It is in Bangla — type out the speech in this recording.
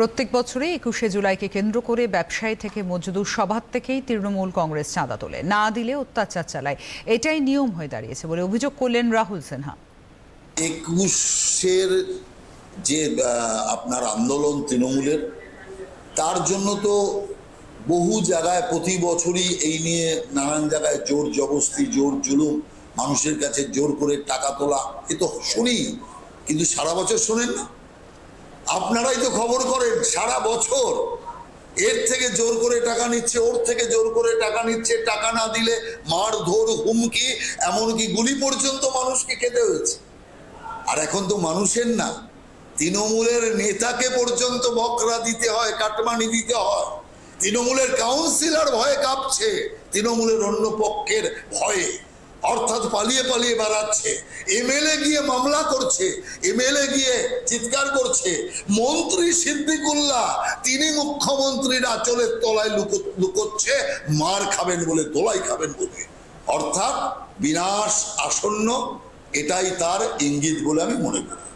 প্রত্যেক বছরই একুশে জুলাইকে কেন্দ্র করে ব্যবসায়ী থেকে মজদুর সভার থেকেই তৃণমূল কংগ্রেস চাঁদা তোলে। না দিলে অত্যাচার চালায়। এটাই নিয়ম হয়ে দাঁড়িয়েছে বলে অভিযোগ করলেন রাহুল সিনহা। একুশের যে আপনার আন্দোলন তৃণমূলের, তার জন্য তো বহু জায়গায় প্রতি বছরই এই নিয়ে নানান জায়গায় জোর জবস্তি জোর জুলুম, মানুষের কাছে জোর করে টাকা তোলা, এ তো শুনি, কিন্তু সারা বছর শোনেন না। আপনারাই তো খবর করেন, সারা বছর। এর থেকে জোর করে টাকা নিচ্ছে, ওর থেকে জোর করে টাকা নিচ্ছে, টাকা না দিলে মারধর হুমকি, এমনকি গুলি পর্যন্ত মানুষকে খেতে হয়েছে। আর এখন তো মানুষের না, তৃণমূলের নেতাকে পর্যন্ত বকরা দিতে হয়, কাটমানি দিতে হয়। তৃণমূলের কাউন্সিলর ভয়ে কাঁপছে, তৃণমূলের অন্য পক্ষের ভয়ে। অর্থাৎ পালিয়ে পালিয়ে বেড়াচ্ছে। এমএলএ গিয়ে মামলা করছে, এমএলএ গিয়ে চিৎকার করছে। মন্ত্রী সিদ্দিকুল্লাহ, তিনি মুখ্যমন্ত্রীর আচলের তলায় লুকো- লুকোচ্ছে, মার খাবেন বলে তোলাই খাবেন বলে। অর্থাৎ বিনাশ আসন্ন, এটাই তার ইঙ্গিত বলে আমি মনে করি।